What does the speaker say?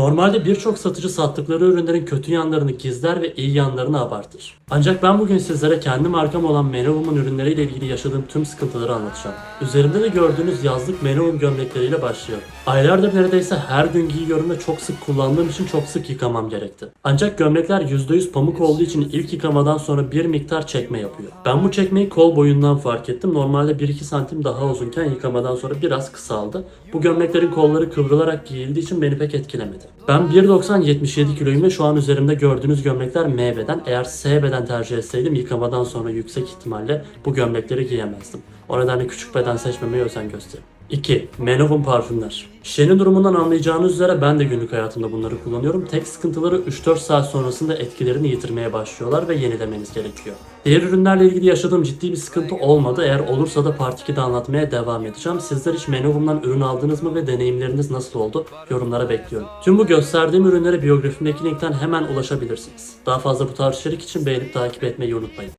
Normalde birçok satıcı sattıkları ürünlerin kötü yanlarını gizler ve iyi yanlarını abartır. Ancak ben bugün sizlere kendi markam olan Manovum'un ürünleriyle ilgili yaşadığım tüm sıkıntıları anlatacağım. Üzerimde de gördüğünüz yazlık Manovum gömlekleriyle başlayalım. Aylardır neredeyse her gün giyiyorum ve çok sık kullandığım için çok sık yıkamam gerekti. Ancak gömlekler %100 pamuk olduğu için ilk yıkamadan sonra bir miktar çekme yapıyor. Ben bu çekmeyi kol boyundan fark ettim. Normalde 1-2 santim daha uzunken yıkamadan sonra biraz kısaldı. Bu gömleklerin kolları kıvrılarak giyildiği için beni pek etkilemedi. Ben 1.90 77 kiloyum ve şu an üzerimde gördüğünüz gömlekler M beden. Eğer S beden tercih etseydim yıkamadan sonra yüksek ihtimalle bu gömlekleri giyemezdim. O nedenle küçük beden seçmemeye özen gösterin. 2. Menovum parfümler. Şişenin durumundan anlayacağınız üzere ben de günlük hayatımda bunları kullanıyorum. Tek sıkıntıları 3-4 saat sonrasında etkilerini yitirmeye başlıyorlar ve yenilemeniz gerekiyor. Diğer ürünlerle ilgili yaşadığım ciddi bir sıkıntı olmadı. Eğer olursa da Part 2'de anlatmaya devam edeceğim. Sizler hiç Menovum'dan ürün aldınız mı ve deneyimleriniz nasıl oldu? Yorumlara bekliyorum. Tüm bu gösterdiğim ürünlere biyografimdeki linkten hemen ulaşabilirsiniz. Daha fazla bu tarz içerik için beğenip takip etmeyi unutmayın.